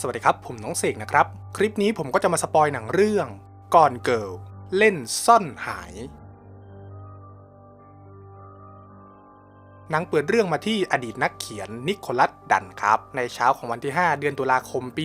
สวัสดีครับ ผมน้องเสกนะครับ คลิปนี้ผมก็จะมาสปอยหนังเรื่องก่อนเกิลเล่นซ่อนหาย หนังเปิดเรื่องมาที่อดีตนักเขียนนิโคลัสดันครับ ในเช้าของวันที่ 5 เดือนตุลาคมปี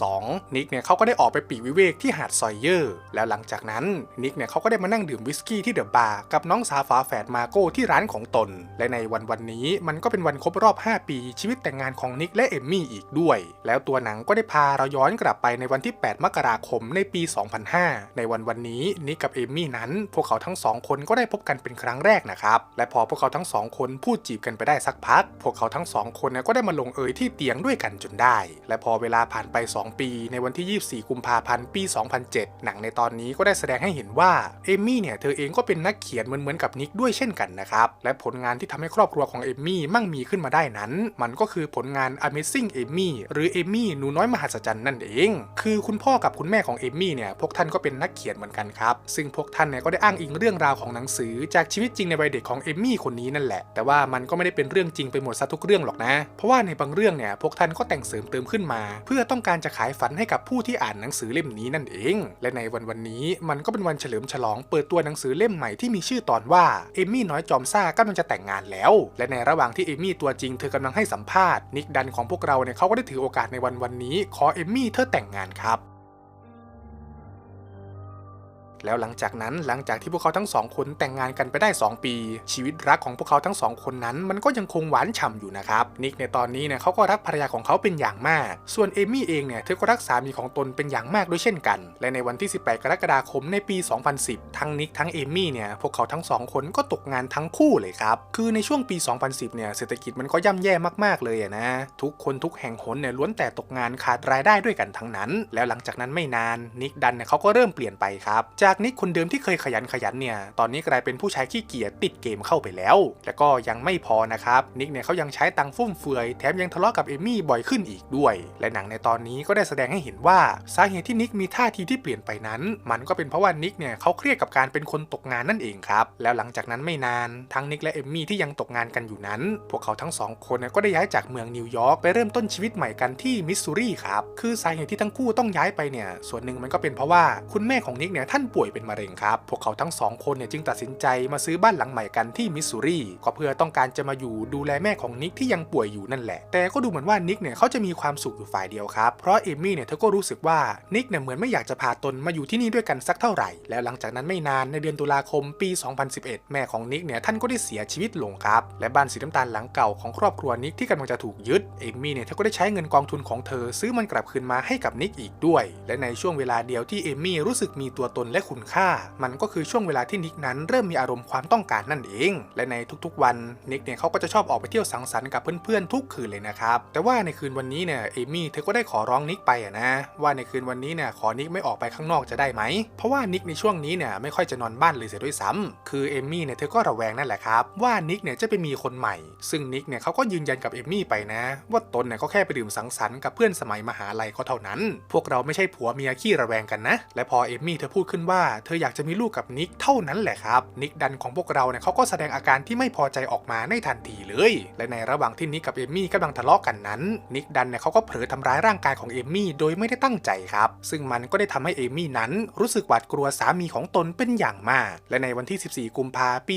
2012 นิกเนี่ยเขาก็ได้ออกไปปีกวิเวกที่หาดซอยเยอร์ แล้วหลังจากนั้นนิกเนี่ยเขาก็ได้มานั่งดื่มวิสกี้ที่เดอะบาร์กับน้องสาวฝาแฝดมาโก้ที่ร้านของตน และในวันวันนี้มันก็เป็นวันครบรอบ 5 ปีชีวิตแต่งงานของนิกและเอมมี่อีกด้วย แล้วตัวหนังก็ได้พาเราย้อนกลับไปในวันที่ 8 มกราคมในปี 2005 ในวันวันนี้นิกกับเอมมี่นั้น พวกเขาทั้งสองคนก็ได้พบกันเป็นครั้งแรกนะครับและพอพวกเขาทั้งสองคนพูดจีบกันไปได้สักพัก พวกเขาทั้งสองคนก็ได้มาลงเอยที่เตียงด้วยกันจนได้ และพอเวลาผ่านไป 2 ปี ในวันที่ 24 กุมภาพันธ์ปี 2007 หนังในตอนนี้ก็ได้แสดงให้เห็นว่าเอมมี่เนี่ยเธอเองก็เป็นนักเขียนเหมือนเหมือนๆกับนิกด้วยเช่นกันนะครับ และผลงานที่ทำให้ครอบครัวของเอมมี่มั่งมีขึ้นมาได้นั้น มันก็คือผลงาน Amazing Amy หรือเอมมี่หนูน้อยมหัศจรรย์นั่นเอง คือคุณพ่อกับคุณแม่ของเอมมี่เนี่ยพวกท่านก็เป็นนักเขียนเหมือนกันครับซึ่งพวกท่านเนี่ยก็ได้อ้างอิงเรื่องราวของหนังสือ จากชีวิตจริงในวัยเด็กของเอมมี่คนนี้นั่นแหละ แต่ว่ามันก็ไม่ได้เป็นเรื่องจริงไปหมดซะทุกเรื่องหรอกนะ เพราะว่าในบางเรื่องเนี่ยพวกท่านก็แต่งเสริมเติมขึ้นมา เพื่อต้องการจะขายฝันให้กับผู้ที่อ่านหนังสือเล่มนี้นั่นเอง และในวันวันนี้มันก็เป็นวันเฉลิมฉลองเปิดตัวหนังสือเล่มใหม่ที่มีชื่อตอนว่าเอมมี่น้อยจอมซ่ากำลังจะแต่งงานแล้ว และในระหว่างที่เอมมี่ตัวจริงเธอกำลังให้สัมภาษณ์นิกดันของพวกเราเนี่ยเขาก็ได้ถือโอกาสในวันวันนี้ ขอเอมมี่เธอแต่งงานครับ แล้วหลังจากนั้นหลังจากที่พวกเขาทั้งสองคนแต่งงานกันไปได้ 2 ปี ชีวิตรักของพวกเขาทั้งสองคนนั้น มันก็ยังคงหวานฉ่ำอยู่นะครับนิกในตอนนี้เนี่ยเขาก็รักภรรยาของเขาเป็นอย่างมาก ส่วนเอมี่เองเนี่ยเธอก็รักสามีของตนเป็นอย่างมากด้วยเช่นกัน และในวันที่ 18 กรกฎาคมในปี 2010 ทั้งนิกทั้งเอมี่เนี่ยพวกเขาทั้งสองคนก็ตกงานทั้งคู่เลยครับคือในช่วงปี 2010 เนี่ยเศรษฐกิจมันก็ย่ำแย่มากๆเลยนะทุกคนทุกแห่งหนเนี่ยล้วนแต่ตกงานขาดรายได้ด้วยกันทั้งนั้น แล้วหลังจากนั้นไม่นานนิกดันเนี่ยเขาก็เริ่มเปลี่ยนไปครับจากนิกคนเดิมที่เคยขยันขยันเนี่ย ตอนนี้กลายเป็นผู้ใชายขี้เกียจติดเกมเข้าไปแล้ว แล้วก็ยังไม่พอนะครับ นิกเนี่ยเขายังใช้ตังฟุ่มเฟือย แถมยังทะเลาะกับเอมี่บ่อยขึ้นอีกด้วย และหนังในตอนนี้ก็ได้แสดงให้เห็นว่าสาเหตุที่นิกมีท่าทีที่เปลี่ยนไปนั้น มันก็เป็นเพราะว่านิกเนี่ยเขาเครียดกับการเป็นคนตกงานนั่นเองครับ แล้วหลังจากนั้นไม่นาน ทั้งนิกและเอมมี่ที่ยังตกงานกันอยู่นั้น พวกเขาทั้งสองคนก็ได้ย้ายจากเมืองนิวยอร์กไปเริ่มต้นชีวิตใหม่กันที่มิสซูรีครับ คือสาเหตุที่ทั้งคู่ต้องย้ายไปเนี่ย ส่วนหนึ่งมันก็เป็นเพราะว่าคุณแม่ของนิกเนี่ยท่านป่วยเป็นมะเร็งครับ พวกเขาทั้งสองคนเนี่ยจึงตัดสินใจมาซื้อบ้านหลังใหม่กันที่มิสซูรีก็เพื่อต้องการจะมาอยู่ดูแลแม่ของนิกที่ยังป่วยอยู่นั่นแหละ แต่ก็ดูเหมือนว่านิกเนี่ยเขาจะมีความสุขอยู่ฝ่ายเดียวครับ เพราะเอมี่เนี่ยเธอก็รู้สึกว่านิกเนี่ยเหมือนไม่อยากจะพาตนมาอยู่ที่นี่ด้วยกันสักเท่าไหร่ แล้วหลังจากนั้นไม่นานในเดือนตุลาคมปี 2011 แม่ของนิกเนี่ยท่านก็ได้เสียชีวิตลงครับ และบ้านสีน้ำตาลหลังเก่าของครอบครัวนิกที่กำลังจะถูกยึดเอมี่เนี่ยเธอก็ได้ใช้เงินกองทุนของเธอ ซื้อมันกลับคืนมาให้กับนิกอีกด้วย และในช่วงเวลาเดียวที่เอมี่รู้สึกมีตัวตนและคุณค่า มันก็คือช่วงเวลาที่นิกนั้นเริ่มมีอารมณ์ความต้องการนั่นเอง และในทุกๆ วันนิกเนี่ยเขาก็จะชอบออกไปเที่ยวสังสรรค์กับเพื่อนๆทุกคืนเลยนะครับแต่ว่าในคืนวันนี้เนี่ยเอมี่เธอก็ได้ขอร้องนิกไปอะนะ ว่าในคืนวันนี้เนี่ยขอนิกไม่ออกไปข้างนอกจะได้ไหม เพราะว่านิกในช่วงนี้เนี่ยไม่ค่อยจะนอนบ้านเลยเสียด้วยซ้ำคือเอมี่เนี่ยเธอก็ระแวงนั่นแหละครับว่านิกเนี่ยจะไปมีคนใหม่ ซึ่งนิกเนี่ยเขาก็ยืนยันกับเอมี่ไปนะ ว่าตนเนี่ยก็แค่ไปดื่มสังสรรค์กับเพื่อนสมัยมหาลัยก็เท่านั้น พวกเราไม่ใช่ผัวเมียขี้ระแวงกันนะ และพอเอมี่เธอพูดขึ้นว่าาเธออยากจะมีลูกกับนิกเท่านั้นแหละครับ นิกดันของพวกเราเนี่ยเขาก็แสดงอาการที่ไม่พอใจออกมาในทันทีเลย และในระหว่างที่นิกกับเอมมี่กำลังทะเลาะกันนั้น นิกดันเนี่ยเขาก็เผลอทำร้ายร่างกายของเอมมี่โดยไม่ได้ตั้งใจครับ ซึ่งมันก็ได้ทำให้เอมมี่นั้น รู้สึกหวาดกลัวสามีของตนเป็นอย่างมาก และในวันที่ 14 กุมภาปี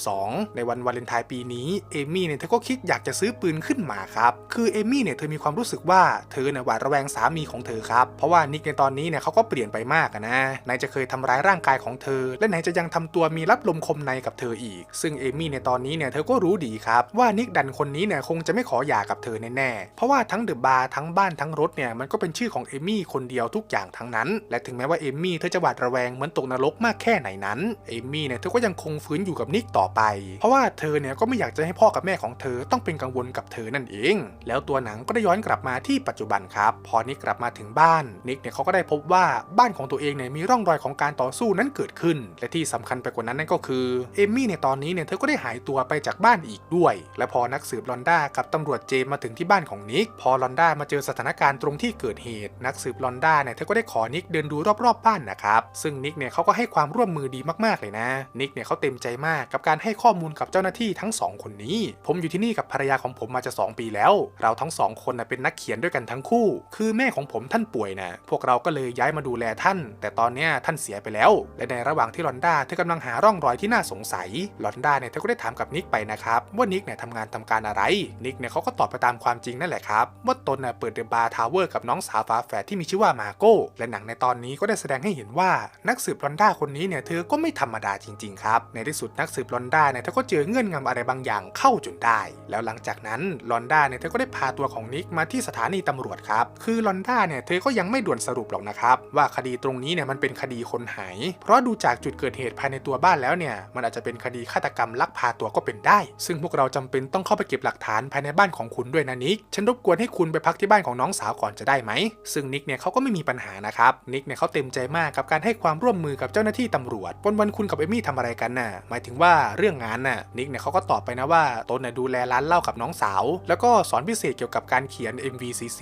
2012 ในวันวาเลนไทน์ปีนี้เอมมี่เนี่ยเธอก็คิดอยากจะซื้อปืนขึ้นมาครับ คือเอมมี่เนี่ยเธอมีความรู้สึกว่าเธอเนี่ยหวาดระแวงสามีของเธอครับ เพราะว่านิกในตอนนี้เนี่ยเขาก็เปลี่ยนไปมากอะนะไหนจะเคยททำร้ายร่างกายของเธอ และไหนจะยังทำตัวมีรับลมคมในกับเธออีก ซึ่งเอมี่ในตอนนี้เนี่ยเธอก็รู้ดีครับว่านิกดันคนนี้เนี่ยคงจะไม่ขอหย่ากับเธอแน่ๆ เพราะว่าทั้งเดอะบาร์ทั้งบ้านทั้งรถเนี่ยมันก็เป็นชื่อของเอมี่คนเดียวทุกอย่างทั้งนั้น และถึงแม้ว่าเอมี่เธอจะหวาดระแวงเหมือนตกนรกมากแค่ไหนนั้น เอมี่เนี่ยเธอก็ยังคงฟื้นอยู่กับนิกต่อไป เพราะว่าเธอเนี่ยก็ไม่อยากจะให้พ่อกับแม่ของเธอต้องเป็นกังวลกับเธอนั่นเอง แล้วตัวหนังก็ได้ย้อนกลับมาที่ปัจจุบันครับ พอนิกกลับมาถึงบ้านนิกเนี่ยเขาก็ได้พบว่าบ้านของตัวเองเนี่ยมีร่องรอยของการการต่อสู้นั้นเกิดขึ้น และที่สำคัญไปกว่านั้นนั่นก็คือเอมมี่ในตอนนี้เนี่ยเธอก็ได้หายตัวไปจากบ้านอีกด้วย และพอนักสืบลอนด้ากับตำรวจเจมมาถึงที่บ้านของนิก พอลอนด้ามาเจอสถานการณ์ตรงที่เกิดเหตุ นักสืบลอนด้าเนี่ยเธอก็ได้ขอนิกเดินดูรอบๆบ้านนะครับ ซึ่งนิกเนี่ยเขาก็ให้ความร่วมมือดีมากๆเลยนะ นิกเนี่ยเขาเต็มใจมากกับการให้ข้อมูลกับเจ้าหน้าที่ทั้งสองคนนี้ ผมอยู่ที่นี่กับภรรยาของผมมาจะ 2 ปีแล้ว เราทั้งสองคนนะเป็นนักเขียนด้วยกันทั้งคู่ คือแม่ของผมท่านป่วยนะพวกเราก็เลยย้ายมาดูแลท่าน แต่ตอนเนี้ยท่านเสียไปแล้ว และในระหว่างที่ลอนด้าเธอกำลังหาร่องรอยที่น่าสงสัยลอนด้าเนี่ยเธอก็ได้ถามกับนิกไปนะครับว่านิกเนี่ยทำงานทำการอะไร นิกเนี่ยเขาก็ตอบไปตามความจริงนั่นแหละครับว่าตนเน่ะเปิดเดอะบาร์ทาวเวอร์กับน้องสาวฝาแฝดที่มีชื่อว่ามาโก้และหนังในตอนนี้ก็ได้แสดงให้เห็นว่านักสืบลอนด้าคนนี้เนี่ยเธอก็ไม่ธรรมดาจริงๆครับในที่สุดนักสืบลอนด้าเนี่ยเธอก็เจอเงื่อนงำอะไรบางอย่างเข้าจนได้ แล้วหลังจากนั้นลอนด้าเนี่ยเธอก็ได้พาตัวของนิกมาที่สถานีตำรวจครับคือลอนด้าเนี่ยเธอก็ยังไม่ด่วนสรุปหรอกนะครับว่าคดีตรงนี้เนี่ยมันเป็นคดีคนหาย เพราะดูจากจุดเกิดเหตุภายในตัวบ้านแล้วเนี่ย มันอาจจะเป็นคดีฆาตกรรมลักพาตัวก็เป็นได้ ซึ่งพวกเราจำเป็นต้องเข้าไปเก็บหลักฐานภายในบ้านของคุณด้วยนะนิก ฉันรบกวนให้คุณไปพักที่บ้านของน้องสาวก่อนจะได้ไหม ซึ่งนิกเนี่ยเขาก็ไม่มีปัญหานะครับ นิกเนี่ยเขาเต็มใจมากกับการให้ความร่วมมือกับเจ้าหน้าที่ตำรวจ วันวันคุณกับเอมี่ทำอะไรกันน่ะ หมายถึงว่าเรื่องงานน่ะ นิกเนี่ยเขาก็ตอบไปนะว่าตนน่ะดูแลร้านเหล้ากับน้องสาว แล้วก็สอนพิเศษเกี่ยวกับการเขียน MVCC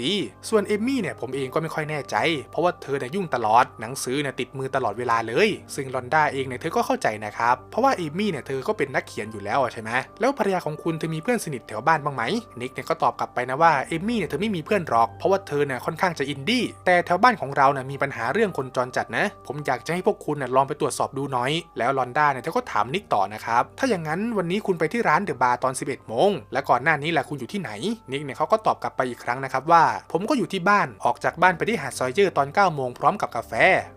ส่วนเอมี่เนี่ยผมเองก็ไม่ค่อยแน่ใจ เพราะว่าเธอเนี่ยยุ่งตลอดหนังสือเนี่ยติดมือตลอดเวลาเลย ซึ่งลอนด้าเองเนี่ยเธอก็เข้าใจนะครับ เพราะว่าเอมี่เนี่ยเธอก็เป็นนักเขียนอยู่แล้วใช่ไหมแล้วภรรยาของคุณเธอมีเพื่อนสนิทแถวบ้านบ้างไหมนิกเนี่ยก็ตอบกลับไปนะว่าเอมี่เนี่ยเธอไม่มีเพื่อนหรอก เพราะว่าเธอเนี่ยค่อนข้างจะอินดี้แต่แถวบ้านของเราเนี่ยมีปัญหาเรื่องคนจรจัดนะ ผมอยากจะให้พวกคุณน่ะลองไปตรวจสอบดูหน่อย แล้วลอนด้าเนี่ยเธอก็ถามนิกต่อนะครับถ้าอย่างนั้นวันนี้คุณไปที่ร้านเดอะบาร์ตอน 11โมงและก่อนหน้านี้แหละคุณอยู่ที่ไหนนิกเนี่ยเขาก็ตอบกลับไปอีกครั้งนะครับว่า ผมก็อยู่ที่บ้านออกจากบ้านไปที่หาดซอยเยอร์ตอน9โมงพร้อมกับกาแฟ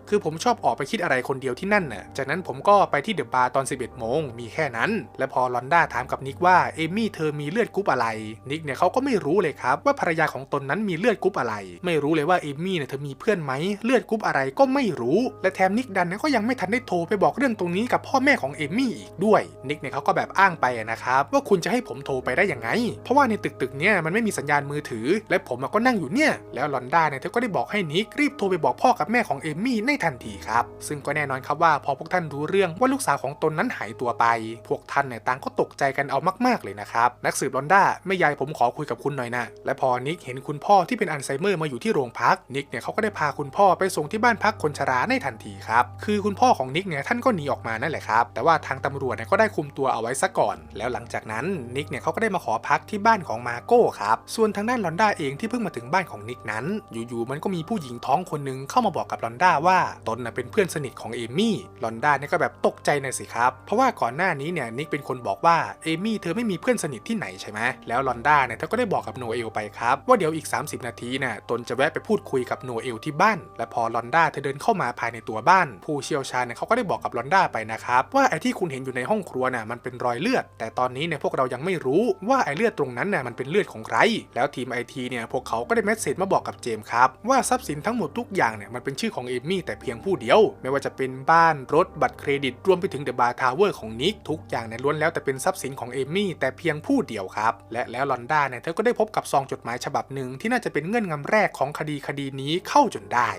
คือผมชอบออกไปคิดอะไรคนเดียวที่นั่นน่ะ จากนั้นผมก็ไปที่เดอะบาร์ตอน 11 โมง มีแค่นั้น และพอลอนด้าถามกับนิกว่าเอมี่เธอมีเลือดกรุ๊ปอะไร นิกเนี่ยเขาก็ไม่รู้เลยครับว่าภรรยาของตนนั้นมีเลือดกรุ๊ปอะไร ไม่รู้เลยว่าเอมี่เนี่ยเธอมีเพื่อนไหม เลือดกรุ๊ปอะไรก็ไม่รู้ และแถมนิกดันเนี่ยก็ยังไม่ทันได้โทรไปบอกเรื่องตรงนี้กับพ่อแม่ของเอมี่อีกด้วย นิกเนี่ยเขาก็แบบอ้างไปนะครับว่าคุณจะให้ผมโทรไปได้ยังไง เพราะว่าในตึกตึกเนี่ยมันไม่มีสัญญาณมือถือ และผมก็นั่งอยู่เนี่ย แล้วลอนด้าเนี่ยเธอก็ได้บอกให้นิกรีบโทรไปบอกพ่อกับแม่ของเอมี่ในทันทีครับซึ่งก็แน่นอนครับว่าพอพวกท่านรู้เรื่องว่าลูกสาวของตนนั้นหายตัวไป พวกท่านเนี่ยต่างก็ตกใจกันเอามากๆเลยนะครับ นักสืบลอนด้าแม่ยายผมขอคุยกับคุณหน่อยนะ และพอนิกเห็นคุณพ่อที่เป็นอัลไซเมอร์มาอยู่ที่โรงพัก นิกเนี่ยเขาก็ได้พาคุณพ่อไปส่งที่บ้านพักคนชราในทันทีครับ คือคุณพ่อของนิกเนี่ยท่านก็หนีออกมานั่นแหละครับ แต่ว่าทางตำรวจเนี่ยก็ได้คุมตัวเอาไว้ซะก่อน แล้วหลังจากนั้นนิกเนี่ยเขาก็ได้มาขอพักที่บ้านของมาโก้ครับ ส่วนทางด้านลอนด้าเองที่เพิ่งมาถึงบ้านของนิกนั้น อยู่ๆมันก็มีผู้หญิงท้องคนหนึงเข้ามาบอกกับลอนด้าว่าตนน่ะเป็นเพื่อนสนิทของเอมี่ลอนด้าเนี่ยก็แบบตกใจน่อยสิครับ เพราะว่าก่อนหน้านี้เนี่ยนิกเป็นคนบอกว่าเอมี่เธอไม่มีเพื่อนสนิทที่ไหนใช่ไหมแล้วลอนด้าเนี่ยเธอก็ได้บอกกับโนเอลไปครับว่าเดี๋ยวอีก 30 นาทีน่ะตนจะแวะไปพูดคุยกับโนเอลที่บ้าน และพอลอนด้าเธอเดินเข้ามาภายในตัวบ้าน ผู้เชี่ยวชาญเนี่ยเขาก็ได้บอกกับลอนด้าไปนะครับว่าไอ้ที่คุณเห็นอยู่ในห้องครัวน่ะมันเป็นรอยเลือด แต่ตอนนี้เนี่ยพวกเรายังไม่รู้ว่าไอ้เลือดตรงนั้นน่ะมันเป็นเลือดของใครแล้วทีมไอทีเนี่ยพวกเขาก็ได้เมสเซจมาบอกกับเจมส์ครับว่าทรัพย์สินทั้งหมดทุกอย่างเนี่ยมันเป็นชื่อของเอมี่แต่เพียงผู้เดียวไม่ว่าจะเป็นบ้านรถบัตรเครดิตรวมไปถึงเดอะบาร์ทาวเวอร์ของนิกทุกอย่างในล้วนแล้วแต่เป็นทรัพย์สินของเอมี่แต่เพียงผู้เดียวครับ และแล้วลอนด้าเนี่ยเธอก็ได้พบกับซองจดหมายฉบับหนึ่งที่น่าจะเป็นเงื่อนงำแรกของคดีคดีนี้เข้าจนได้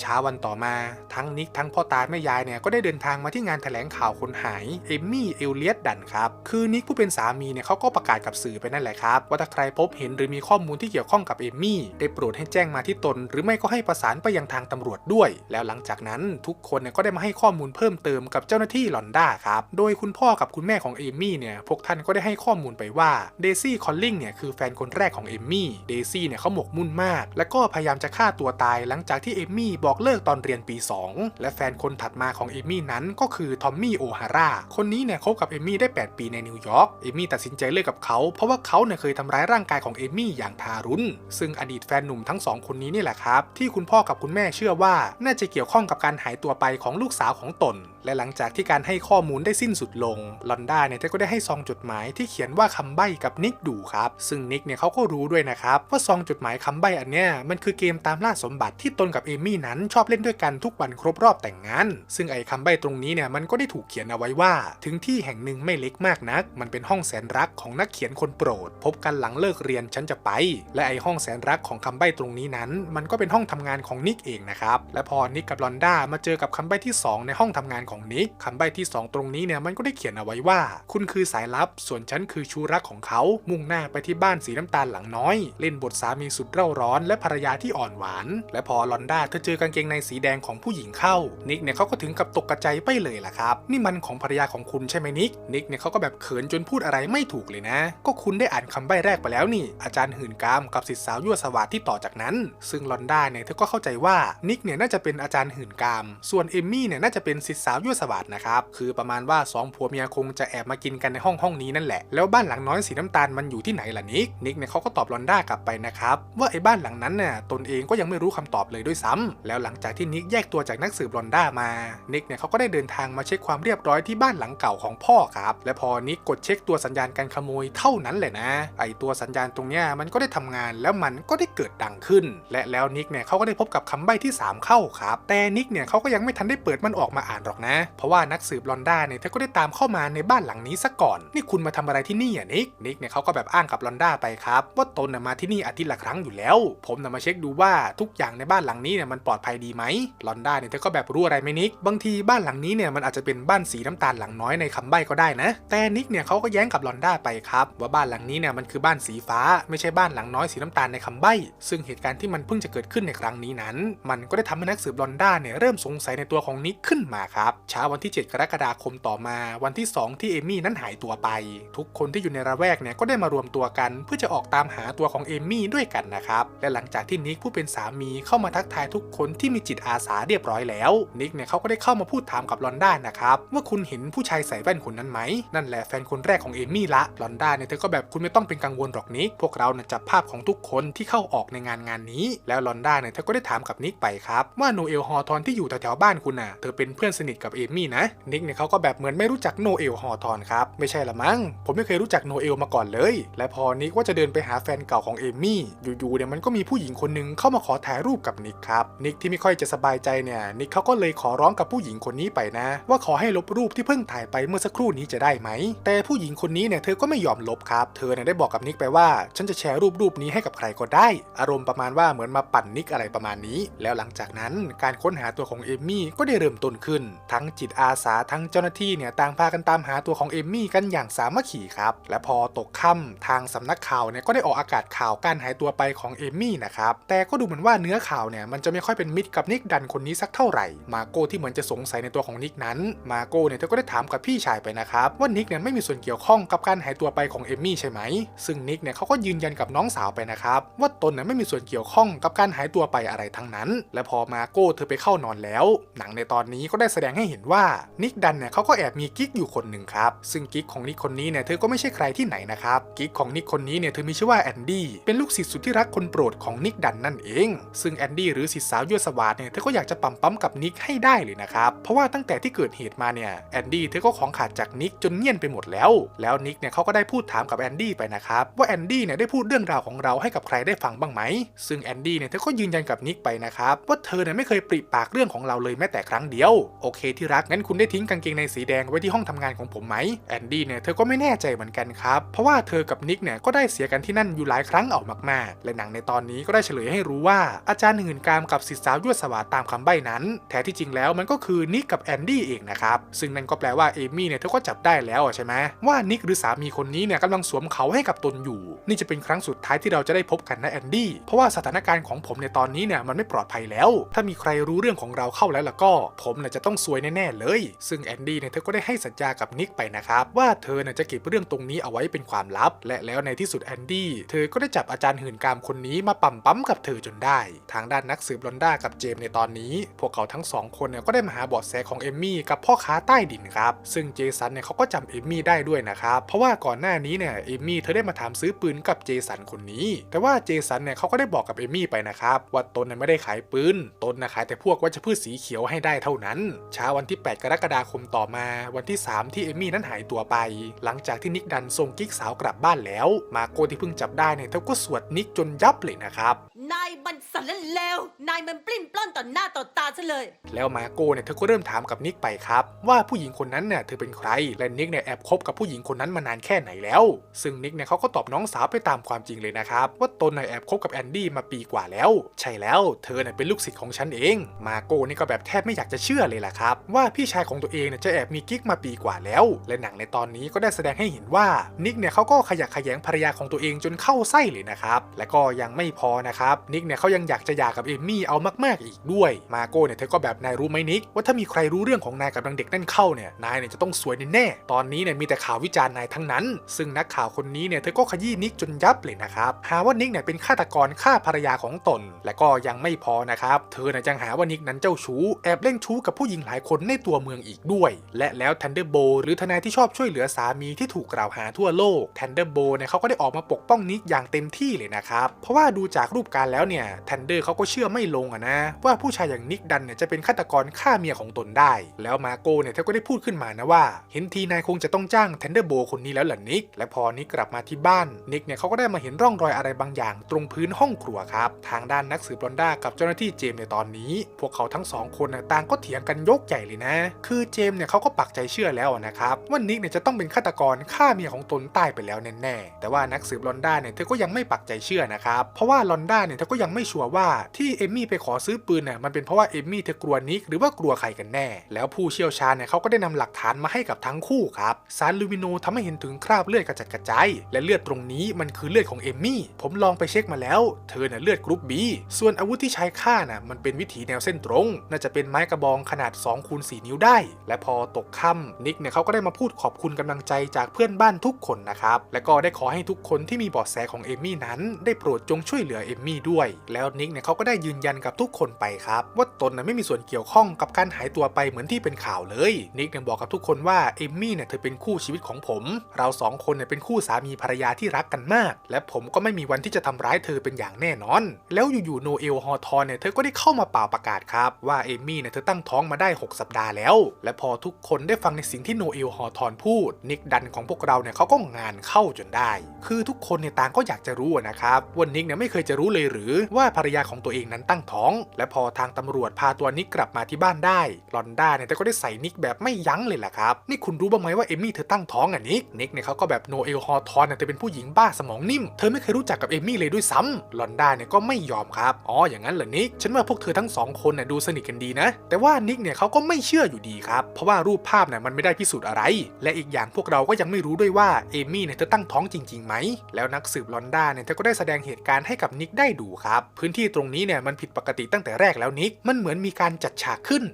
เช้าวันต่อมาทั้งนิกทั้งพ่อตาแม่ยายเนี่ยก็ได้เดินทางมาที่งานแถลงข่าวคนหายเอมมี่เอลเลียตดันครับ คือนิกผู้เป็นสามีเนี่ยเขาก็ประกาศกับสื่อไปนั่นแหละครับ ว่าถ้าใครพบเห็นหรือมีข้อมูลที่เกี่ยวข้องกับเอมมี่ได้โปรดให้แจ้งมาที่ตน หรือไม่ก็ให้ประสานไปยังทางตำรวจด้วย แล้วหลังจากนั้นทุกคนเนี่ยก็ได้มาให้ข้อมูลเพิ่มเติมกับเจ้าหน้าที่ลอนด้าครับโดยคุณพ่อกับคุณแม่ของเอมมี่เนี่ยพวกท่านก็ได้ให้ข้อมูลไปว่าเดซี่คอลลิงเนี่ยคือแฟนคนแรกของเอมมี่เดซี่เนี่ยเขาหมกมุ่นมาก และก็พยายามจะฆ่าตัวตายหลังจากที่เอมมี่บอกเลิกตอนเรียนปี 2 และแฟนคนถัดมาของเอมี่นั้นก็คือทอมมี่โอฮาร่าคนนี้เนี่ยคบกับเอมี่ได้ 8 ปีในนิวยอร์กเอมี่ตัดสินใจเลิกกับเขา เพราะว่าเขาเนี่ยเคยทำร้ายร่างกายของเอมี่อย่างทารุณซึ่งอดีตแฟนหนุ่มทั้งสองคนนี้นี่แหละครับ ที่คุณพ่อกับคุณแม่เชื่อว่า น่าจะเกี่ยวข้องกับการหายตัวไปของลูกสาวของตน และหลังจากที่การให้ข้อมูลได้สิ้นสุดลงลอนด้าเนี่ยก็ได้ให้ซองจดหมายที่เขียนว่าคำใบ้กับนิกดูครับ ซึ่งนิกเนี่ยเขาก็รู้ด้วยนะครับว่าซองจดหมายคำใบ้อันเนี้ยมันคือเกมตามล่าสมบัติที่ตนกับเอมี่นั้นนั้นชอบเล่นด้วยกันทุกวันครบรอบแต่งงาน ซึ่งไอ้คำใบ้ตรงนี้เนี่ยมันก็ได้ถูกเขียนเอาไว้ว่า ถึงที่แห่งหนึ่งไม่เล็กมากนัก มันเป็นห้องแสนรักของนักเขียนคนโปรด พบกันหลังเลิกเรียนฉันจะไป และไอ้ห้องแสนรักของคำใบ้ตรงนี้นั้น มันก็เป็นห้องทำงานของนิกเองนะครับและพอนิกกับลอนด้ามาเจอกับคำใบ้ที่สองในห้องทำงานของนิกคำใบ้ที่สองตรงนี้เนี่ยมันก็ได้เขียนเอาไว้ว่า คุณคือสายลับ ส่วนฉันคือชูรักของเขา มุ่งหน้าไปที่บ้านสีน้ำตาลหลังน้อย เล่นบทสามีสุดเร่าร้อน และภรรยาที่อ่อนหวาน และพอลอนด้าเธอเจอกัางเกงในสีแดงของผู้หญิงเข้า นิกเนี่ยเขาก็ถึงกับตกกระใจไปเลยล่ะครับ นี่มันของภรรยาของคุณใช่ไหมนิก นิกเนี่ยเขาก็แบบเขินจนพูดอะไรไม่ถูกเลยนะ ก็คุณได้อ่านคำใบ้แรกไปแล้วนี่ อาจารย์หื่นกามกับศิษย์สาวยั่วสวัสดที่ต่อจากนั้น ซึ่งลอนด้าเนี่ยเธอก็เข้าใจว่านิกเนี่ยน่าจะเป็นอาจารย์หื่นกาม ส่วนเอมมี่เนี่ยน่าจะเป็นศิษย์สาวยั่วสวัสดนะครับ คือประมาณว่าสองผัวเมียคงจะแอบมากินกันในห้องห้องนี้นั่นแหละ แล้วบ้านหลังน้อยสีน้ำตาลมันอยู่ที่ไหนล่ะนิก นิกเนี่ยเขาก็ตอบลอนด้ากลับไปนะครับว่าไอ้บ้านหลังนั้นน่ะตนเองก็ยังไม่รู้คำตอบเลยด้วยซ้ำแล้วหลังจากที่นิกแยกตัวจากนักสืบลอนด้ามา นิกเนี่ยเขาก็ได้เดินทางมาเช็คความเรียบร้อยที่บ้านหลังเก่าของพ่อครับ และพอนิกกดเช็คตัวสัญญาณการขโมยเท่านั้นแหละนะ ไอตัวสัญญาณตรงเนี้ยมันก็ได้ทำงานแล้วมันก็ได้เกิดดังขึ้น และแล้วนิกเนี่ยเขาก็ได้พบกับคำใบ้ที่ 3 เข้าครับ แต่นิกเนี่ยเขาก็ยังไม่ทันได้เปิดมันออกมาอ่านหรอกนะ เพราะว่านักสืบลอนด้าเนี่ยเธอก็ได้ตามเข้ามาในบ้านหลังนี้ซะก่อน นี่คุณมาทำอะไรที่นี่อะนิก นิกเนี่ยเขาก็แบบอ้างกับลอนด้าไปครับว่าตนน่ะมาที่นี่อาทิตย์ละครั้งอยู่แล้ว ผมน่ะมาเช็คดูว่าทุกอย่างในบ้านหลังนี้เนี่ยมันปลอดภัยดีไหมลอนด้าเนี่ยเธอก็แบบรู้อะไรไหมนิก บางทีบ้านหลังนี้เนี่ยมันอาจจะเป็นบ้านสีน้ำตาลหลังน้อยในคำใบ้ก็ได้นะ แต่นิกเนี่ยเขาก็แย้งกับลอนด้าไปครับว่าบ้านหลังนี้เนี่ยมันคือบ้านสีฟ้า ไม่ใช่บ้านหลังน้อยสีน้ำตาลในคำใบ้ ซึ่งเหตุการณ์ที่มันเพิ่งจะเกิดขึ้นในครั้งนี้นั้น มันก็ได้ทำให้นักสืบลอนด้าเนี่ยเริ่มสงสัยในตัวของนิกขึ้นมาครับเช้าวันที่ 7 กรกฎาคมต่อมา วันที่ 2 ที่เอมี่นั้นหายตัวไป ทุกคนที่อยู่ในระแวกเนี่ยก็ได้มารวมตัวกัน เพื่อจะออกตามหาตัวของเอมี่ด้วยกันนะครับและหลังจากที่นิกผู้เป็นสามีเข้ามาทักทายทุกคนที่มีจิตอาสาเรียบร้อยแล้ว นิกเนี่ยเขาก็ได้เข้ามาพูดถามกับลอนด้านะครับว่าคุณเห็นผู้ชายใส่แว่นคนนั้นไหม นั่นแหละแฟนคนแรกของเอมี่ละลอนด้าเนี่ยเธอก็แบบคุณไม่ต้องเป็นกังวลหรอกนิก พวกเราเนี่ยจับภาพของทุกคนที่เข้าออกในงานงานนี้ แล้วลอนด้าเนี่ยเธอก็ได้ถามกับนิกไปครับว่าโนเอลฮอทอนที่อยู่แถวๆบ้านคุณน่ะเธอเป็นเพื่อนสนิทกับเอมี่นะนิกเนี่ยเขาก็แบบเหมือนไม่รู้จักโนเอลฮอทอนครับไม่ใช่ละมั้งผมไม่เคยรู้จักโนเอลมาก่อนเลย และพอนิกว่าจะเดินไปหาแฟนเก่าของเอมี่อยู่ๆเนี่ยมันก็มีผู้หญิงคนนึงเข้ามาขอถ่ายรูปกับนิกครับนิกที่ไม่ค่อยจะสบายใจเนี่ยนิกเขาก็เลยขอร้องกับผู้หญิงคนนี้ไปนะ ว่าขอให้ลบรูปที่เพิ่งถ่ายไปเมื่อสักครู่นี้จะได้ไหม แต่ผู้หญิงคนนี้เนี่ยเธอก็ไม่ยอมลบครับเธอเนี่ยได้บอกกับนิกไปว่า ฉันจะแชร์รูปรูปนี้ให้กับใครก็ได้ อารมณ์ประมาณว่าเหมือนมาปั่นนิกอะไรประมาณนี้ แล้วหลังจากนั้นการค้นหาตัวของเอมมี่ก็ได้เริ่มต้นขึ้น ทั้งจิตอาสาทั้งเจ้าหน้าที่เนี่ยต่างพากันตามหาตัวของเอมมี่กันอย่างสามัคคีครับและพอตกค่ำทางสำนักข่าวเนี่ยก็ได้ออกอากาศข่าวการหายตัวไปของเอมมี่นะครับแต่ก็ดูเหมือนว่าเนื้อข่าวเนี่ยมันจะไม่ค่อยเป็นมิตรกับนิกดันคนนี้สักเท่าไหร่ มาโก้ที่เหมือนจะสงสัยในตัวของนิกนั้น มาโก้เนี่ยเธอก็ได้ถามกับพี่ชายไปนะครับว่านิกเนี่ยไม่มีส่วนเกี่ยวข้องกับการหายตัวไปของเอมมี่ใช่ไหม ซึ่งนิกเนี่ยเขาก็ยืนยันกับน้องสาวไปนะครับว่าตนเนี่ยไม่มีส่วนเกี่ยวข้องกับการหายตัวไปอะไรทั้งนั้น และพอมาโก้เธอไปเข้านอนแล้ว หนังในตอนนี้ก็ได้แสดงให้เห็นว่านิกดันเนี่ยเขาก็แอบมีกิ๊กอยู่คนหนึ่งครับซึ่งกิ๊กของนิกคนนี้เนี่ยเธอก็ไม่ใช่ใครที่ไหนนะครับกิ๊กของนิกคนนี้เนี่ยเธอมีชื่อว่าแอนดี้เป็นลูกศิษย์สุดที่รักคนโปรดของนิกดันนั่นเอง ซึ่งแอนดี้หรือศิษย์สาวยวสวาดเนี่ยเธอก็อยากจะปั๊มปั๊มกับนิกให้ได้เลยนะครับ เพราะว่าตั้งแต่ที่เกิดเหตุมาเนี่ยแอนดี้เธอก็ของขาดจากนิกจนเงียนไปหมดแล้ว แล้วนิกเนี่ยเขาก็ได้พูดถามกับแอนดี้ไปนะครับว่าแอนดี้เนี่ยได้พูดเรื่องราวของเราให้กับใครได้ฟังบ้างไหม ซึ่งแอนดี้เนี่ยเธอก็ยืนยันกับนิกไปนะครับว่าเธอเนี่ยไม่เคยปริปากเรื่องของเราเลยแม้แต่ครั้งเดียว โอเคที่รักงั้นคุณได้ทิ้งกางเกงในสีแดงไว้ที่ห้องทำงานของผมไหมแอนดี้เนี่ยเธอก็ไม่แน่ใจเหมือนกันครับเพราะว่าเธอกับนิกเนี่ยก็ได้เสียกันที่นั่นอยู่หลายครั้งออกมากๆ และหนังในตอนนี้ก็ได้เฉลยให้รู้ว่าอาจารย์หื่นกามกับศิษสาวยั่วสวาตามคำใบ้นั้น แท้ที่จริงแล้วมันก็คือนิกกับแอนดี้เองนะครับ ซึ่งนั่นก็แปลว่าเอมี่เนี่ยเธอก็จับได้แล้วใช่ไหมว่านิกหรือสามีคนนี้เนี่ยกำลังสวมเขาให้กับตนอยู่ นี่จะเป็นครั้งสุดท้ายที่เราจะได้พบกันนะแอนดี้เพราะว่าสถานการณ์ของผมในตอนนี้เนี่ยมันไม่ปลอดภัยแล้ว ถ้ามีใครรู้เรื่องของเราเข้าแล้วล่ะก็ ผมน่ะจะต้องซวยแน่ๆเลย ซึ่งแอนดี้เนี่ยเธอก็ได้ให้สัญญากับนิกไปนะครับว่าเธอน่ะจะเก็บเรื่องตรงนี้เอาไว้เป็นความลับ และแล้วในที่สุดแอนดี้เธอก็ได้จับอาจารย์หื่นกามคนนี้มาปั๊มปั๊มกับเธอจนได้ ทางด้านนักสืบลอนด้ากับเจมส์ในตอนนี้ พวกเขาทั้งสองคนเนี่ยก็ได้มาหาเบาะแสของเอมมี่กับพ่อค้าใต้ดินครับ ซึ่งเจสันเนี่ยเขาก็จำเอมมี่ได้ด้วยนะครับ เพราะว่าก่อนหน้านี้เนี่ยเอมมี่เธอได้มาถามซื้อปืนกับเจสันคนนี้ แต่ว่าเจสันเนี่ยเขาก็ได้บอกกับเอมมี่ไปนะครับว่าตนน่ะไม่ได้ขายปืน ตนนะขายแต่พวกวัชพืชสีเขียวให้ได้เท่านั้น เช้าวันที่ 8 กรกฎาคมต่อมา วันที่ 3 ที่เอมมี่นั้นหายตัวไป หลังจากที่นิกดันส่งกิ๊กสาวกลับบ้านแล้ว มาโกที่เพิ่งจับได้เนี่ยเธอก็สวดนิกจนยับเลยนะครับ นายมันสารเลวนายมันปลิ้นปล้อนต่อหน้าต่อตาซะเลย แล้วมาโกเนี่ยเธอก็เริ่มถามกับนิกไปครับ ว่าผู้หญิงคนนั้นเนี่ยเธอเป็นใคร และนิกเนี่ยแอบคบกับผู้หญิงคนนั้นมานานแค่ไหนแล้ว ซึ่งนิกเนี่ยเขาก็ตอบน้องสาวไปตามความจริงเลยนะครับว่าตนเนี่ยแอบคบกับแอนดี้มาปีกว่าแล้ว ใช่แล้ว เธอเนี่ยเป็นลูกศิษย์ของฉันเอง มาโกนี่ก็แบบแทบไม่อยากจะเชื่อเลยล่ะครับ ว่าพี่ชายของตัวเองเนี่ยจะแอบมีกิ๊กมาปีกว่าแล้ว และหนังในตอนนี้ก็ได้แสดงให้เห็นว่านิกเนี่ยเขาก็ขยักขยงภรรยาของตัวเองจนเข้าไส้เลยนะครับและก็ยังไม่พอนะครับนิกเนี่ยเขายังอยากจะหย่ากับเอมมี่เอามากๆอีกด้วย มาโก้เนี่ยเธอก็แบบนายรู้ไหมนิก ว่าถ้ามีใครรู้เรื่องของนายกับนางเด็กนั่นเข้าเนี่ยนายเนี่ยจะต้องสวยแน่ตอนนี้เนี่ยมีแต่ข่าววิจารณ์นายทั้งนั้น ซึ่งนักข่าวคนนี้เนี่ยเธอก็ขยี้นิกจนยับเลยนะครับหาว่านิกเนี่ยเป็นฆาตกรฆ่าภรรยาของตน และก็ยังไม่พอนะครับเธอเนี่ยยังหาว่านิกนั้นเจ้าชู้แอบเล่นชู้กับผู้หญิงหลายคนในตัวเมืองอีกด้วย และแล้วทันเดอร์โบหรือทนายที่ชอบช่วยเหลือสามีที่ถูกกล่าวหาทั่วโลกทันเดอร์โบเนี่ยเขาก็ได้ออกมาปกป้องนิกอย่างเต็มที่เลยนะครับเพราะว่าดูจากรูปการแล้วเนี่ยทันเดอร์เขาก็เชื่อไม่ลงอะนะ ว่าผู้ชายอย่างนิกดันเนี่ยจะเป็นฆาตกรฆ่าเมียของตนได้ แล้วมาโก้เนี่ยเธอก็ได้พูดขึ้นมานะว่า เห็นทีนายคงจะต้องจ้างเทนเดอร์โบคนนี้แล้วล่ะนิก และพอนิกกลับมาที่บ้านนิกเนี่ยเขาก็ได้มาเห็นร่องรอยอะไรบางอย่าง ตรงพื้นห้องครัวครับ ทางด้านนักสืบลอนด้ากับเจ้าหน้าที่เจมในตอนนี้ พวกเขาทั้งสองคนน่ะต่างก็เถียงกันยกใหญ่เลยนะ คือเจมเนี่ยเขาก็ปักใจเชื่อแล้วนะครับว่านิกเนี่ยจะต้องเป็นฆาตกรฆ่าเมียของตนตายไปแล้วแน่ๆแต่ว่านักสืบลอนด้าเนี่ยเธอก็ยังไม่ปักใจเชื่อนะครับเพราะว่าลอนด้าเนี่ยเธอก็ยังไม่ชัวร์ว่าที่เอมี่ไปขอซื้อปืนเนี่ยมันเป็นเพราะว่าเอมมี่เธอกลัวนิกหรือว่ากลัวใครกันแน่ แล้วผู้เชี่ยวชาญเนี่ยเขาก็ได้นำหลักฐานมาให้กับทั้งคู่ครับสารลูมิโนทำให้เห็นถึงคราบเลือดกระจัดกระจายและเลือดตรงนี้มันคือเลือดของเอมมี่ผมลองไปเช็คมาแล้ว เธอเนี่ยเลือดกรุ๊ปบีส่วนอาวุธที่ใช้ฆ่าน่ะมันเป็นวิถีแนวเส้นตรง น่าจะเป็นไม้กระบองขนาด2คูณ4นิ้วได้ และพอตกค่ำนิกเนี่ยเขาก็ได้มาพูดขอบคุณกำลังใจจากเพื่อนบ้านทุกคนนะครับและก็ได้ขอให้ทุกคนที่มีเบาะแสของเอมมี่นั้น ได้โปรดจงช่วยเหลือเอมมี่ด้วย แล้วนิกเนี่ยเขาก็ได้ยืนยันกับทุกคนไปครับ ว่าตนน่ะไม่มีส่วนเกี่ยวข้องกับการหายตัวไปเหมือนที่เป็นข่าวเลย นิกเนี่ยบอกกับทุกคนว่าเอมมี่เนี่ยเธอเป็นคู่ชีวิตของผม เราสองคนเนี่ยเป็นคู่สามีภรรยาที่รักกันมาก และผมก็ไม่มีวันที่จะทำร้ายเธอเป็นอย่างแน่นอน แล้วอยู่ๆโนเอลฮอทอนเนี่ยเธอก็ได้เข้ามาเป่าประกาศครับ ว่าเอมมี่เนี่ยเธอตั้งท้องมาได้ 6 สัปดาห์แล้ว และพอทุกคนได้ฟังในสิ่งที่โนเอลฮอทอนพูด นิกดันของพวกเราเนี่ยเขาก็งานเข้าจนได้ คือทุกคนเนี่ยต่างก็อยากจะรู้นะครับว่านิกเนี่ยไม่เคยจะรู้เลยหรือว่าภรรยาของตัวเองนั้นตั้งท้องและพอทางตำรวจพาตัวนิกกลับมาที่บ้านได้ ลอนด้าเนี่ยเธอก็ได้ใส่นิกแบบไม่ยั้งเลยแหละครับ นี่คุณรู้บ้างไหมว่าเอมมี่เธอตั้งท้องอะนิกนิกเนี่ยเขาก็แบบโนเอลฮอทอนเนี่ยเธอเป็นผู้หญิงบ้าสมองนิ่ม เธอไม่เคยรู้จักกับเอมมี่เลยด้วยซ้ำลอนด้าเนี่ยก็ไม่ยอมครับ อ๋อ อย่างนั้นเหรอนิก ฉันว่าพวกเธอทั้งสองคนน่ะดูสนิทกันดีนะ แต่ว่านิกเนี่ยเขาก็ไม่เชื่ออยู่ดีครับ เพราะว่ารูปภาพเนี่ยมันไม่ได้พิสูจน์อะไร และอีกอย่างพวกเราก็ยังไม่รู้ด้วยว่าเอมมี่เนี่ยเธอตั้งท้องจริงๆไหม แล้วนักสืบลอนด้าเนี่ยเธอก็ได้แสดงเหตุการณ์ให้กับนิกได้ดูครับ พื้นที่ตรงนี้เนี่ยมันผิดปกติตั้งแต่แรกแล้วนิก มันเหมือนมีการจัดฉากขึ้น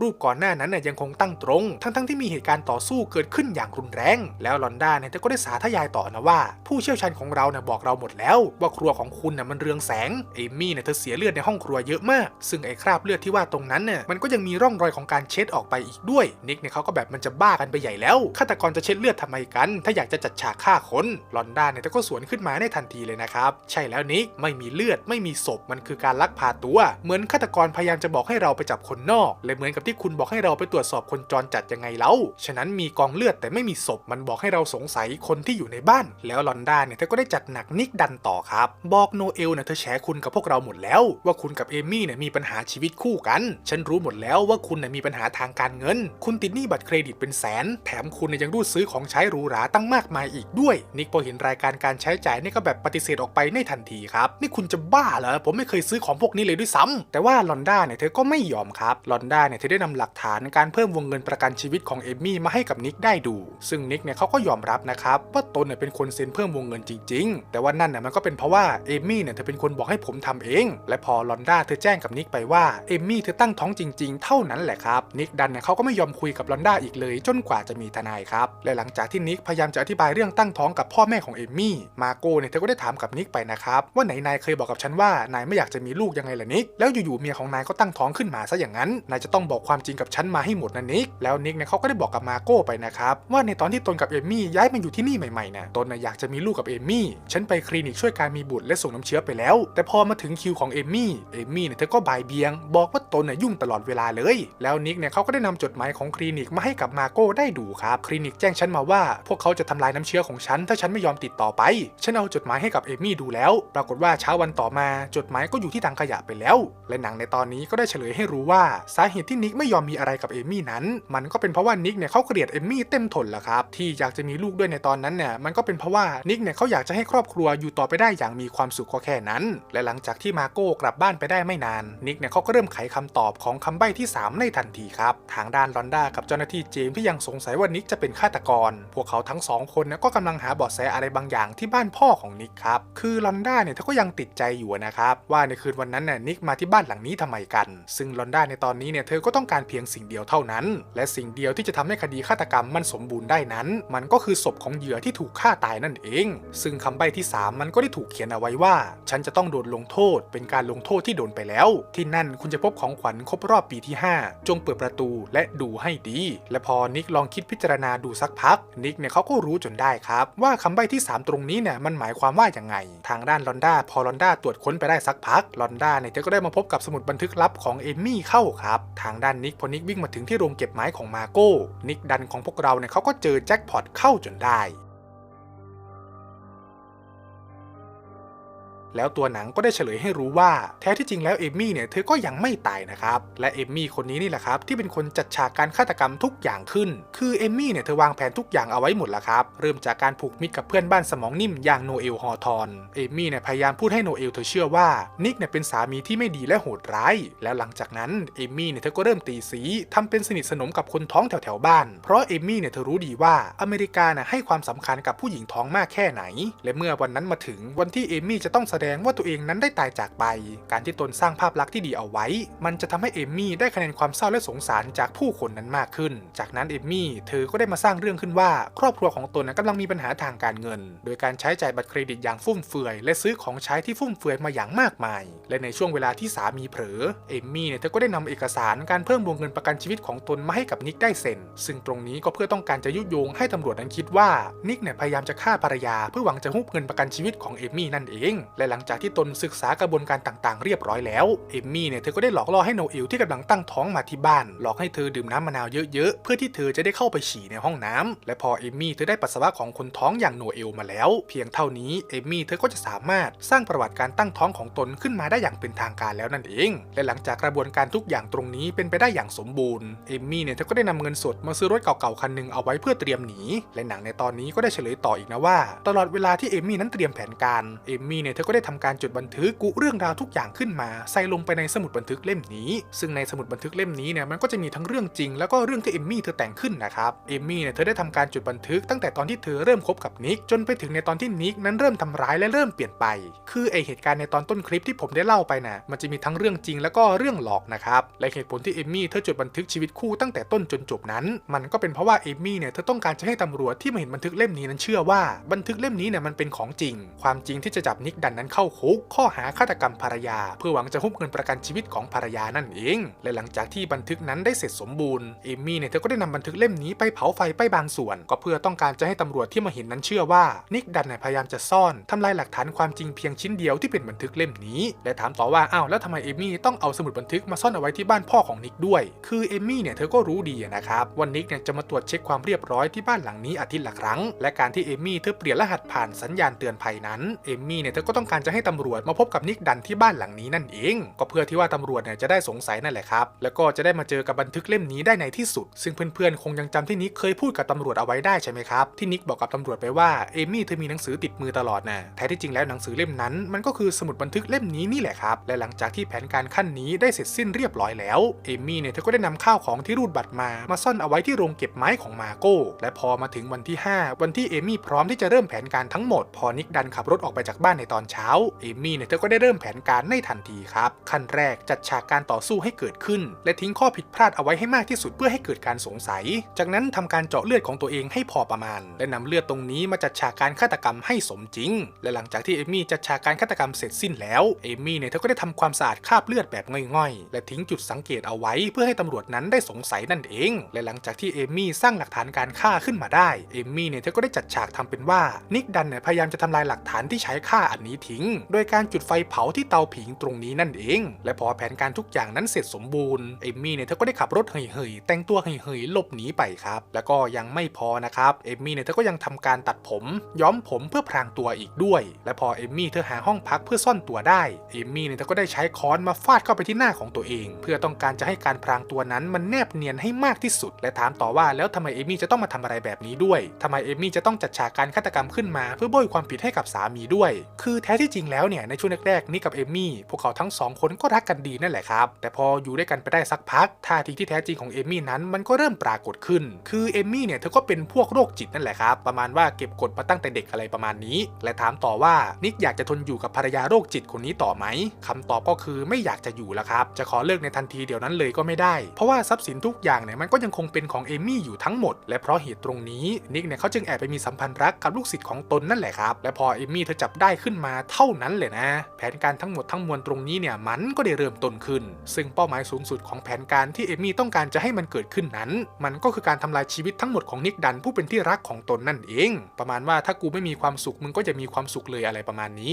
รูปก่อนหน้านั้นน่ยยังคงตั้งตรง ทั้งๆที่มีเหตุการณ์ต่อสู้เกิดขึ้นอย่างรุนแรง แล้วลอนด้าเนี่ยก็ได้สาธยายต่อนะว่า ผู้เชี่ยวชาญของเราเนี่ยบอกเราหมดแล้ว ว่าครัวของคุณน่ะมันเรืองแสงเอมี่เนี่ยเธอเสียเลือดในห้องครัวเยอะมาก ซึ่งไอ้คราบเลือดที่ว่าตรงนั้นเนี่ยมันก็ยังมีร่องรอยของการเช็ดออกไปอีกด้วยนิกเนี่ยเขาก็แบบมันจะบ้ากันไปใหญ่แล้วฆาตกรจะเช็ดเลือดทำไมกัน ถ้าอยากจะจัดฉากฆ่าคนลอนด้าเนี่ยก็สวนขึ้นมาในทันทีเลยนะครับใช่แล้วนิกไม่มีเลือดไม่มีศพมันคือการลักพาตัว เหมือนฆาตกรพยายามจะบอกให้เราไปจับคนนอกและเหมือนกับที่คุณบอกให้เราไปตรวจสอบคนจรจัดยังไงเล่า ฉะนั้นมีกองเลือดแต่ไม่มีศพมันบอกให้เราสงสัยคนที่อยู่ในบ้าน แล้วลอนด้าเนี่ยเธอก็ได้จัดหนักนิกดันต่อครับ บอกโนเอลเนี่ยเธอแฉคุณกับพวกเราหมดแล้ว ว่าคุณกับเอมี่เนี่ยมีปัญหาชีวิตคู่กัน ฉันรู้หมดแล้วว่าคุณเนี่ยมีปัญหาทางการเงิน คุณติดหนี้บัตรเครดิตเป็นแสน แถมคุณเนี่ยยังรูดซื้อของใช้หรูหราตั้งมากมายอีกด้วย นิกพอเห็นรายการการใช้จ่ายนี่ก็แบบปฏิเสธออกไปในทันทีครับ นี่คุณจะบ้าเหรอผมไม่เคยซื้อของพวกนี้เลยด้วยซ้ำแต่ว่าลอนด้าเนี่ยเธอก็ไม่ยอมครับลอนด้าเนี่ยเธอได้นำหลักฐานการเพิ่มวงเงินประกันชีวิตของเอมมี่มาให้กับนิกได้ดู ซึ่งนิกเนี่ยเขาก็ยอมรับนะครับว่าตนเนี่ยเป็นคนเซ็นเพิ่มวงเงินจริง ๆ แต่ว่านั่นน่ะมันก็เป็นเพราะว่าเอมมี่เนี่ยเธอเป็นคนบอกให้ผมทำเอง และพอลอนด้าเธอแจ้งกับนิกไปว่าเอมมี่เธอตั้งท้องจริง ๆ เท่านั้นแหละครับนิกดันเนี่ยเขาก็ไม่ยอมคุยกับลอนด้าอีกเลย จนกว่าจะมีทนายครับและหลังจากที่นิกพยายามจะอธิบายเรื่องตั้งท้องกับพ่อแม่ของเอมมี่มาโกเนี่ยเธอก็ได้ถามกับนิกไปนะครับว่าไหนนายเคยบอกกับฉันว่านายไม่อยากจะมีลูกยังไงล่ะนิกแล้วอยู่ๆเมียของนายก็ตั้งท้องขึ้นมาซะอย่างนั้นนายจะต้องบอกความจริงกับฉันมาให้หมดนะนิก แล้วนิกเนี่ยเขาก็ได้บอกกับมาโก้ไปนะครับว่าในตอนที่ตนกับเอมี่ย้ายมาอยู่ที่นี่ใหม่ๆนะตนนะอยากจะมีลูกกับเอมี่ฉันไปคลินิกช่วยการมีบุตรและส่งน้ำเชื้อไปแล้ว แต่พอมาถึงคิวของเอมี่เอมี่เนี่ยเธอก็บ่ายเบียง บอกว่าตนน่ะยุ่งตลอดเวลาเลย แล้วนิกเนี่ยเขาก็ได้นำจดหมายของคลินิกมาให้กับมาโก้ได้ดูครับคลินิกแจ้งฉันมาว่า พวกเขาจะทำลายน้ำเชื้อของฉัน ถ้าฉันไม่ยอมติดต่อไป ฉันเอาจดหมายให้กับเอมี่ดูแล้ว ปรากฏว่าเช้าวันต่อมาจดหมายก็อยู่ที่ถังขยะไปแล้ว และหนังในตอนนี้ก็ได้เฉลยให้รู้ว่าสาเหตุที่นิกไม่ยอมมีอะไรกับเอมี่นั้น มันก็เป็นเพราะว่านิกเนี่ยเขาเกลียดเอมี่เต็มทนละครับ ที่อยากจะมีลูกด้วยในตอนนั้นเนี่ยมันก็เป็นเพราะว่านิกเนี่ยเขาอยากจะให้ครอบครัวอยู่ต่อไปได้อย่างมีความสุขก็แค่นั้น และหลังจากที่มาโก้กลับบ้านไปได้ไม่นานนิกเนี่ยเขาก็เริ่มไขคำตอบของคำใบ้ที่ 3 ในทันทีครับ ทางด้านลอนด้ากับเจ้าหน้าที่เจมส์ที่ยังสงสัยว่านิกจะเป็นฆาตกร พวกเขาทั้งสองคนเนี่ยก็กำลังหาเบาะแสอะไรบางอย่างที่บ้านพ่อของนิกครับคือลอนด้าเนี่ยเธอก็ยังติดใจอยู่นะครับว่าในคืนวันนั้นน่ะนิกมาที่บ้านหลังนี้ทำไมกัน ซึ่งลอนด้าในตอนนี้เนี่ยเธอก็ต้องการเพียงสิ่งเดียวเท่านั้น และสิ่งเดียวที่จะทำให้คดีฆาตกรรมมันสมบูรณ์ได้นั้น มันก็คือศพของเหยื่อที่ถูกฆ่าตายนั่นเอง ซึ่งคำใบ้ที่ 3 มันก็ได้ถูกเขียนเอาไว้ว่า ฉันจะต้องโดนลงโทษ เป็นการลงโทษที่โดนไปแล้ว ที่นั่นคุณจะพบของขวัญครบรอบปีที่ 5 จงเปิดประตูและดูให้ดี และพอนิกลองคิดพิจารณาดูสักพัก นิกเนี่ยเขาก็รู้จนได้ครับว่าคำใบ้ที่ 3 ตรงนี้เนี่ยมันหมายความว่าอย่างไง ทางด้านลอนด้าพอลอนด้าตรวจค้นไปได้สักพักลอนด้าเนี่ยเธอก็ได้มาพบกับสมุดบันทึกลับของเอมมี่เข้าครับ ทางด้านนิกพอนิกวิ่งมาถึงที่โรงเก็บไม้ของมาโก้นิกดันของพวกเราเนี่ยเขาก็เจอแจ็คพอตเข้าจนได้ แล้วตัวหนังก็ได้เฉลยให้รู้ว่า แท้ที่จริงแล้วเอมมี่เนี่ยเธอก็ยังไม่ตายนะครับ และเอมมี่คนนี้นี่แหละครับที่เป็นคนจัดฉากการฆาตกรรมทุกอย่างขึ้น คือเอมมี่เนี่ยเธอวางแผนทุกอย่างเอาไว้หมดแล้วครับ เริ่มจากการผูกมิตรกับเพื่อนบ้านสมองนิ่มอย่างโนเอลฮอทอนเอมมี่เนี่ยพยายามพูดให้โนเอลเธอเชื่อว่านิกเนี่ยเป็นสามีที่ไม่ดีและโหดร้าย แล้วหลังจากนั้นเอมมี่เนี่ยเธอก็เริ่มตีสีทำเป็นสนิทสนมกับคนท้องแถวแถวๆบ้าน เพราะเอมมี่เนี่ยเธอรู้ดีว่าอเมริกาน่ะให้ความสำคัญกับผู้หญิงท้องมากแค่ไหน และเมื่อวันนั้นมาถึงวันที่เอมมี่จะต้องแสดงว่าตัวเองนั้นได้ตายจากไป การที่ตนสร้างภาพลักษณ์ที่ดีเอาไว้ มันจะทำให้เอมมี่ได้คะแนนความเศร้าและสงสารจากผู้คนนั้นมากขึ้น จากนั้นเอมมี่เธอก็ได้มาสร้างเรื่องขึ้นว่า ครอบครัวของตนนั้นกำลังมีปัญหาทางการเงิน โดยการใช้จ่ายบัตรเครดิตอย่างฟุ่มเฟือย และซื้อของใช้ที่ฟุ่มเฟือยมาอย่างมากมาย และในช่วงเวลาที่สามีเผลอเอมมี่เนี่ยเธอก็ได้นำเอกสารการเพิ่มวงเงินประกันชีวิตของตนมาให้กับนิกได้เซ็น ซึ่งตรงนี้ก็เพื่อต้องการจะยุยงให้ตำรวจนั้นคิดว่านิกเนี่ยพยายามจะฆ่าภรรยา เพื่อหวังจะฮุบเงินประกันชีวิตของเอมมี่นั่นเอง และหลังังจากที่ตนศึกษากระบวนการต่างๆ เรียบร้อยแล้ว เอมมี่เนี่ยเธอก็ได้หลอกล่อให้โนเอลที่กำลังตั้งท้องมาที่บ้าน หลอกให้เธอดื่มน้ำมะนาวเยอะๆ เพื่อที่เธอจะได้เข้าไปฉี่ในห้องน้ำและพอเอมมี่เธอได้ปัสสาวะของคนท้องอย่างโนเอลมาแล้ว เพียงเท่านี้เอมมี่เธอก็จะสามารถสร้างประวัติการตั้งท้องของตนขึ้นมาได้อย่างเป็นทางการแล้วนั่นเอง และหลังจากกระบวนการทุกอย่างตรงนี้เป็นไปได้อย่างสมบูรณ์เอมมี่เนี่ยเธอก็ได้นำเงินสดมาซื้อรถเก่าๆคันหนึ่งเอาไว้เพื่อเตรียมหนีและหนังในตอนนี้ก็ได้เฉลยต่ออีกนะว่า ตลอดเวลาที่เอมมี่นั้นเตรียมแผนการเอมมี่เนี่ยเธอก็ได้ทำการจดบันทึกกุเรื่องราวทุกอย่างขึ้นมาใส่ลงไปในสมุดบันทึกเล่มนี้ ซึ่งในสมุดบันทึกเล่มนี้เนี่ยมันก็จะมีทั้งเรื่องจริงแล้วก็เรื่องที่เอมมี่เธอแต่งขึ้นนะครับเอมมี่เนี่ยเธอได้ทำการจดบันทึกตั้งแต่ตอนที่เธอเริ่มคบกับนิกจนไปถึงในตอนที่นิกนั้นเริ่มทำร้ายและเริ่มเปลี่ยนไป คือไอเหตุการณ์ในตอนต้นคลิปที่ผมได้เล่าไปน่ะมันจะมีทั้งเรื่องจริงแล้วก็เรื่องหลอกนะครับและเหตุผลที่เอมมี่เธอจดบันทึกชีวิตคู่ตั้งแต่ต้นจนจบนั้น มันก็เป็นเพราะว่าเอมมี่เนี่ยเธอต้องการจะให้ตำรวจที่มาเห็นบันทึกเล่มนี้นั้นเชื่อว่าบันทึกเล่มนี้เนี่ยมันเป็นของจริง ความจริงที่จะจับนิกดันนั้นเข้าคุกข้อหาฆาตกรรมภรรยา เพื่อหวังจะฮุบเงินประกันชีวิตของภรรยานั่นเอง และหลังจากที่บันทึกนั้นได้เสร็จสมบูรณ์เอมี่เนี่ยเธอก็ได้นำบันทึกเล่มนี้ไปเผาไฟไปบางส่วน ก็เพื่อต้องการจะให้ตำรวจที่มาเห็นนั้นเชื่อว่านิกดันเนี่ยพยายามจะซ่อนทำลายหลักฐานความจริงเพียงชิ้นเดียวที่เป็นบันทึกเล่มนี้ และถามต่อว่าอ้าวแล้วทำไมเอมี่ต้องเอาสมุดบันทึกมาซ่อนเอาไว้ที่บ้านพ่อของนิกด้วย คือเอมี่เนี่ยเธอก็รู้ดีนะครับว่านิกเนี่ยจะมาตรวจเช็คความเรียบร้อยที่บ้านหลังนี้อาทิตย์ละครั้ง และการที่เอมี่เธอเปลี่ยนรหัสผ่านสัญญาณเตือนภัยนั้นเอมมี่เนี่ยเธอก็ต้องการจะให้ตำรวจมาพบกับนิกดันที่บ้านหลังนี้นั่นเอง ก็เพื่อที่ว่าตำรวจเนี่ยจะได้สงสัยนั่นแหละครับแล้วก็จะได้มาเจอกับบันทึกเล่มนี้ได้ในที่สุด ซึ่งเพื่อนๆคงยังจำที่นิกเคยพูดกับตำรวจเอาไว้ได้ใช่ไหมครับที่นิกบอกกับตำรวจไปว่าเอมี่เธอมีหนังสือติดมือตลอดนะแท้ที่จริงแล้วหนังสือเล่มนั้นมันก็คือสมุดบันทึกเล่มนี้นี่แหละครับและหลังจากที่แผนการขั้นนี้ได้เสร็จสิ้นเรียบร้อยแล้วเอมี่เนี่ยเธอก็ได้นำข้าวของที่รูดบัตรมามาซ่อนเอาไว้ที่โรงเก็บไม้ของมาโก้และพอมาถึงวันที่ 5 วันที่เอมี่พร้อมที่จะเริ่มแผนการทั้งหมด พอนิกดันขับรถออกไปจากบ้านในตอนเช้าาเอมี่เนี่ยเธอก็ได้เริ่มแผนการในทันทีครับ ขั้นแรกจัดฉากการต่อสู้ให้เกิดขึ้น และทิ้งข้อผิดพลาดเอาไว้ให้มากที่สุดเพื่อให้เกิดการสงสัย จากนั้นทำการเจาะเลือดของตัวเองให้พอประมาณ และนำเลือดตรงนี้มาจัดฉากการฆาตกรรมให้สมจริง และหลังจากที่เอมี่จัดฉากการฆาตกรรมเสร็จสิ้นแล้วเอมี่เนี่ยเธอก็ได้ทำความสะอาดคราบเลือดแบบง่อยๆ และทิ้งจุดสังเกตเอาไว้ เพื่อให้ตำรวจนั้นได้สงสัยนั่นเอง และหลังจากที่เอมี่สร้างหลักฐานการฆ่าขึ้นมาได้เอมี่เนี่ยเธอก็ได้จัดฉากทำเป็นว่านิกดันเนี่ยพยายามจะทำลายหลักฐานที่ใช้ฆ่าอันนี้ทิง โดยการจุดไฟเผาที่เตาผิงตรงนี้นั่นเอง และพอแผนการทุกอย่างนั้นเสร็จสมบูรณ์เอมี่เนี่ยเธอก็ได้ขับรถเฮยๆแต่งตัวเฮยๆหลบหนีไปครับ แล้วก็ยังไม่พอนะครับเอมี่เนี่ยเธอก็ยังทำการตัดผม ย้อมผมเพื่อพรางตัวอีกด้วย และพอเอมี่เธอหาห้องพักเพื่อซ่อนตัวได้เอมี่เนี่ยเธอก็ได้ใช้ค้อนมาฟาดเข้าไปที่หน้าของตัวเอง เพื่อต้องการจะให้การพรางตัวนั้นมันแนบเนียนให้มากที่สุด และถามต่อว่าแล้วทำไมเอมี่จะต้องมาทำอะไรแบบนี้ด้วยทำไมเอมี่จะต้องจัดฉากการฆาตกรรมขึ้นมา เพื่อโบยความผิดให้กับสามีด้วย คือแท้ที่จริงแล้วเนี่ยในช่วงแรกๆนี่กับเอมี่พวกเขาทั้งสองคนก็รักกันดีนั่นแหละครับ แต่พออยู่ด้วยกันไปได้สักพักท่าทีที่แท้จริงของเอมี่นั้นมันก็เริ่มปรากฏขึ้น คือเอมี่เนี่ยเธอก็เป็นพวกโรคจิตนั่นแหละครับ ประมาณว่าเก็บกดมาตั้งแต่เด็กอะไรประมาณนี้ และถามต่อว่านิกอยากจะทนอยู่กับภรรยาโรคจิตคนนี้ต่อไหมคำตอบก็คือไม่อยากจะอยู่แล้วครับ จะขอเลิกในทันทีเดี๋ยวนั้นเลยก็ไม่ได้ เพราะว่าทรัพย์สินทุกอย่างเนี่ยมันก็ยังคงเป็นของเอมี่อยู่ทั้งหมด และเพราะเหตุตรงนี้นิกเนี่ยเขาจึงแอบไปมีสัมพันธ์รักกับลูกศิษย์ของตนนั่นแหละครับ และพอเอมี่เธอจับได้ขึ้นมาเท่านั้นเลยนะ แผนการทั้งหมดทั้งมวลตรงนี้เนี่ยมันก็ได้เริ่มต้นขึ้น ซึ่งเป้าหมายสูงสุดของแผนการที่เอมี่ต้องการจะให้มันเกิดขึ้นนั้น มันก็คือการทำลายชีวิตทั้งหมดของนิกดันผู้เป็นที่รักของตนนั่นเอง ประมาณว่าถ้ากูไม่มีความสุขมึงก็จะมีความสุขเลยอะไรประมาณนี้